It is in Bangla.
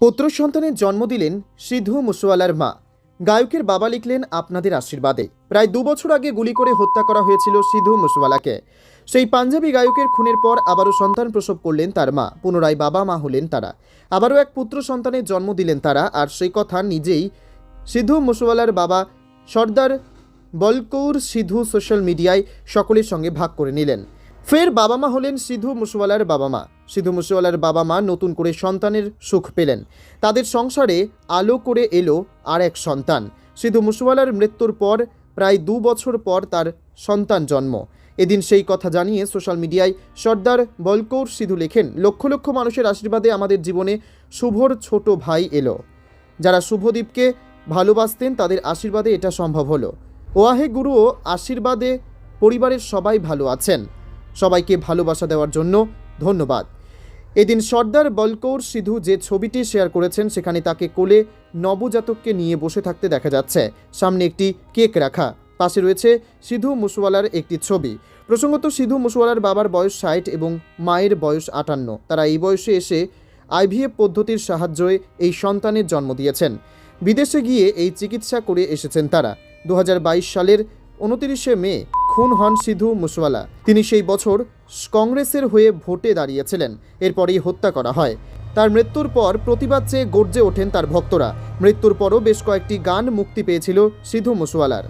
পুত্র সন্তানের জন্ম দিলেন সিধু মুসওয়ালার মা। গায়কের বাবা লিখলেন, আপনাদের আশীর্বাদে। প্রায় দু বছর আগে গুলি করে হত্যা করা হয়েছিল সিধু মুসওয়ালাকে। সেই পাঞ্জাবি গায়কের খুনের পর আবারও সন্তান প্রসব করলেন তার মা। পুনরায় বাবা মা হলেন তারা। আবারও এক পুত্র সন্তানের জন্ম দিলেন তারা, আর সেই কথা নিজেই সিধু মুসওয়ালার বাবা সর্দার বলকৌর সিধু সোশ্যাল মিডিয়ায় সকলের সঙ্গে ভাগ করে নিলেন। ফের বাবা মা হলেন সিধু মুসওয়ালার বাবা মা সিধু মুসওয়ালার বাবা মা নতুন করে সন্তানের সুখ পেলেন। তাদের সংসারে আলো করে এলো আর এক সন্তান। সিধু মুসওয়ালার মৃত্যুর পর প্রায় দু বছর পর তার সন্তান জন্ম। এদিন সেই কথা জানিয়ে সোশ্যাল মিডিয়ায় সর্দার বলকৌর সিধু লেখেন, লক্ষ লক্ষ মানুষের আশীর্বাদে আমাদের জীবনে শুভর ছোট ভাই এলো। যারা শুভদীপকে ভালোবাসতেন তাদের আশীর্বাদে এটা সম্ভব হলো। ওয়াহে গুরুও, আশীর্বাদে পরিবারের সবাই ভালো আছেন। সবাইকে ভালোবাসা দেওয়ার জন্য ধন্যবাদ। এদিন সর্দার বলকৌর সিধু যে ছবিটি শেয়ার করেছেন, সেখানে তাকে কোলে নবজাতককে নিয়ে বসে থাকতে দেখা যাচ্ছে। সামনে একটি কেক রাখা, পাশে রয়েছে সিধু মুসওয়ালার একটি ছবি। প্রসঙ্গত, সিধু মুসওয়ালার বাবার বয়স ষাট এবং মায়ের বয়স আটান্ন। তারা এই বয়সে এসে আইভিএফ পদ্ধতির সাহায্যে এই সন্তানের জন্ম দিয়েছেন। বিদেশে গিয়ে এই চিকিৎসা করে এসেছেন তারা। দু হাজার বাইশ সালের উনতিরিশে মে খুন হন সিধু মুসওয়ালা। তিনি সেই বছর কংগ্রেসের হয়ে ভোটে দাঁড়িয়েছিলেন। এরপরই হত্যা করা হয়। তার মৃত্যুর পর প্রতিবাদ চেয়ে গর্জে ওঠেন তার ভক্তরা। মৃত্যুর পরও বেশ কয়েকটি গান মুক্তি পেয়েছিল সিধু মুসওয়ালার।